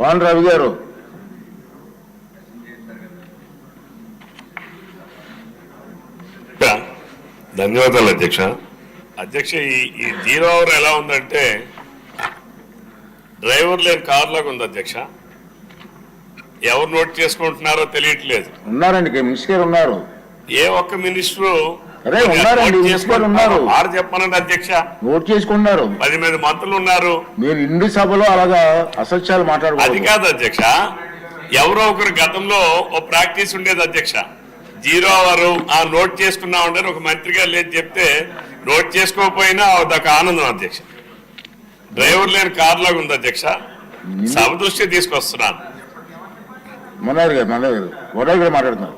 Pan Ravi గారు. ధన్యవాదాలు అధ్యక్ష. అధ్యక్ష ఈ ఈ జీరో అవర్ ఎలా ఉందంటే డ్రైవర్ లేని కార్ లాగా ఉంది అధ్యక్ష. ఎవరు నోట్ చేసుకుంటున్నారో తెలియట్లేదు. ఉన్నారండి మినిస్టర్ గారు ఉన్నారు. ఏ ఒక్క మినిస్టరు అరే, ఉన్నారండి, ఉన్నారు. ఆరు చెప్పనండి అధ్యక్ష. నోట్ చేసుకున్నారు. పది మంది మంత్రులు ఉన్నారు. మీరు ఇండి సభలో అలాగా అసత్యాలు అది మాట్లాడకూడదు కాదు అధ్యక్ష. ఎవరో ఒకరు గతంలో ఓ ప్రాక్టీస్ ఉండేది అధ్యక్ష. జీరో అవర్ ఆ నోట్ చేసుకున్నా ఉండని ఒక మంత్రి గారు లేదు చెప్తే నోట్ చేసుకోకపోయినా అదొక ఆనందం అధ్యక్ష. డ్రైవర్ లేని కార్ లాగా ఉంది అధ్యక్ష. సభ దృష్టి తీసుకొస్తున్నాను. మనోహర్ గారు మనోహర్ గారు వడోదర గారు మాట్లాడుతున్నారు.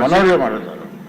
మనోహర్ గారు మాట్లాడుతున్నారు.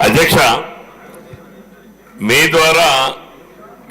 అధ్యక్ష మీ ద్వారా